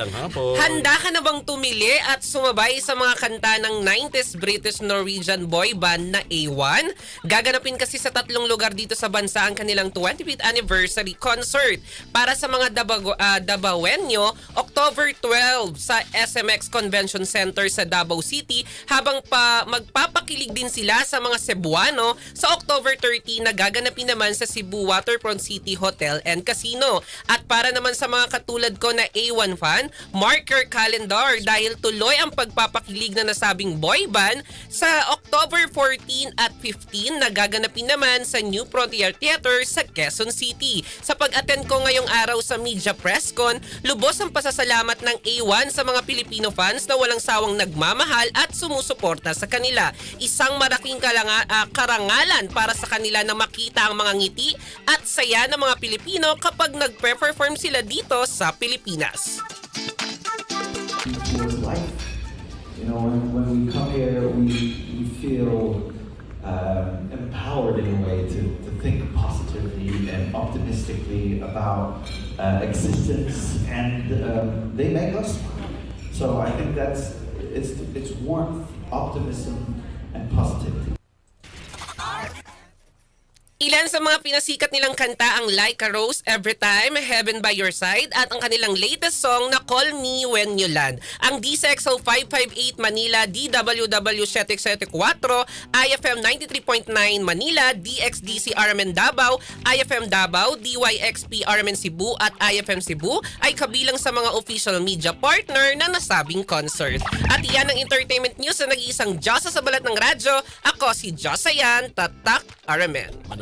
Magandang hapon. Handa ka na bang tumili at sumabay sa mga kanta ng 90s British Norwegian boy band na A1? Gaganapin kasi sa tatlong lugar dito sa bansa ang kanilang 25th anniversary concert. Para sa mga Dabago, ah, Dabawenyo, October 12 sa SMX Convention Center sa Davao City habang pa magpapakilig din sila sa mga Cebuano sa October 13 na gaganapin naman sa Cebu Waterfront City Hotel and Casino. At para naman sa mga katulad ko na A1 fan, mark your calendar dahil tuloy ang pagpapakilig na nasabing boy band sa October 14 at 15 na gaganapin naman sa New Frontier Theater sa Quezon City. Sa pag-attend ko ngayong araw sa Media Press Con, lubos ang pasasalamat ng A1 sa mga Pilipino fans na walang sawang nagmamahal at sumusuporta sa kanila. Isang malaking kalanga, ah, karangalan para sa kanila na makita ang mga ngiti at saya ng mga Pilipino kapag nagpe-perform sila dito sa Pilipinas. Towards life. You know, when, when we come here, we, we feel um, empowered in a way to, to think positively and optimistically about uh, existence, and um, they make us. So I think that's it's it's warmth, optimism, and positivity. Ilan sa mga pinasikat nilang kanta ang Like a Rose Every Time, Heaven by Your Side at ang kanilang latest song na Call Me When You Land. Ang DSXO 558 Manila, DWW 774, IFM 93.9 Manila, DXDC RMN Davao, IFM Davao, DYXP RMN Cebu at IFM Cebu ay kabilang sa mga official media partner na nasabing concert. At iyan ang entertainment news na nag-iisang Diyosa sa balat ng radyo. Ako si Josayan Tatak RMN.